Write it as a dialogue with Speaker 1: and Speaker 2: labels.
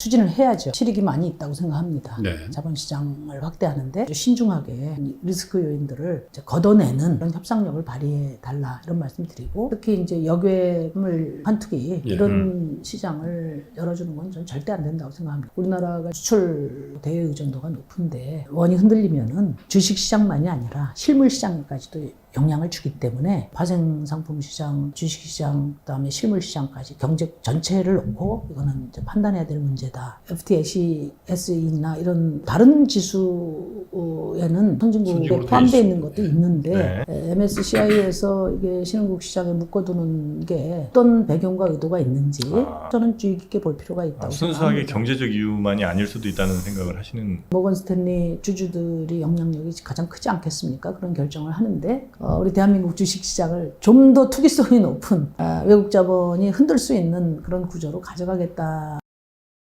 Speaker 1: 추진을 해야죠. 실익이 많이 있다고 생각합니다.
Speaker 2: 네.
Speaker 1: 자본시장을 확대하는데 신중하게 리스크 요인들을 걷어내는 그런 협상력을 발휘해 달라 이런 말씀드리고 특히 이제 역외물 환투기
Speaker 2: 예.
Speaker 1: 이런 시장을 열어주는 건 전 절대 안 된다고 생각합니다. 우리나라가 수출 대외 의존도가 높은데 원이 흔들리면은 주식 시장만이 아니라 실물 시장까지도 영향을 주기 때문에 파생 상품 시장, 주식 시장, 그다음에 실물 시장까지 경제 전체를 놓고 이거는 판단해야 될 문제다. FTSE, SE나 이런 다른 지수 에는 선진국에 포함되어
Speaker 2: 돼
Speaker 1: 있는 것도 있는데
Speaker 3: 네.
Speaker 1: MSCI에서 이게 신흥국 시장에 묶어두는 게 어떤 배경과 의도가 있는지
Speaker 3: 아.
Speaker 1: 저는 주의 깊게 볼 필요가 있다고
Speaker 3: 아, 순수하게
Speaker 1: 생각합니다.
Speaker 3: 경제적 이유만이 아닐 수도 있다는 생각을 하시는
Speaker 1: 모건 스탠리 주주들이 영향력이 가장 크지 않겠습니까? 그런 결정을 하는데 어, 우리 대한민국 주식시장을 좀 더 투기성이 높은 아, 외국 자본이 흔들 수 있는 그런 구조로 가져가겠다.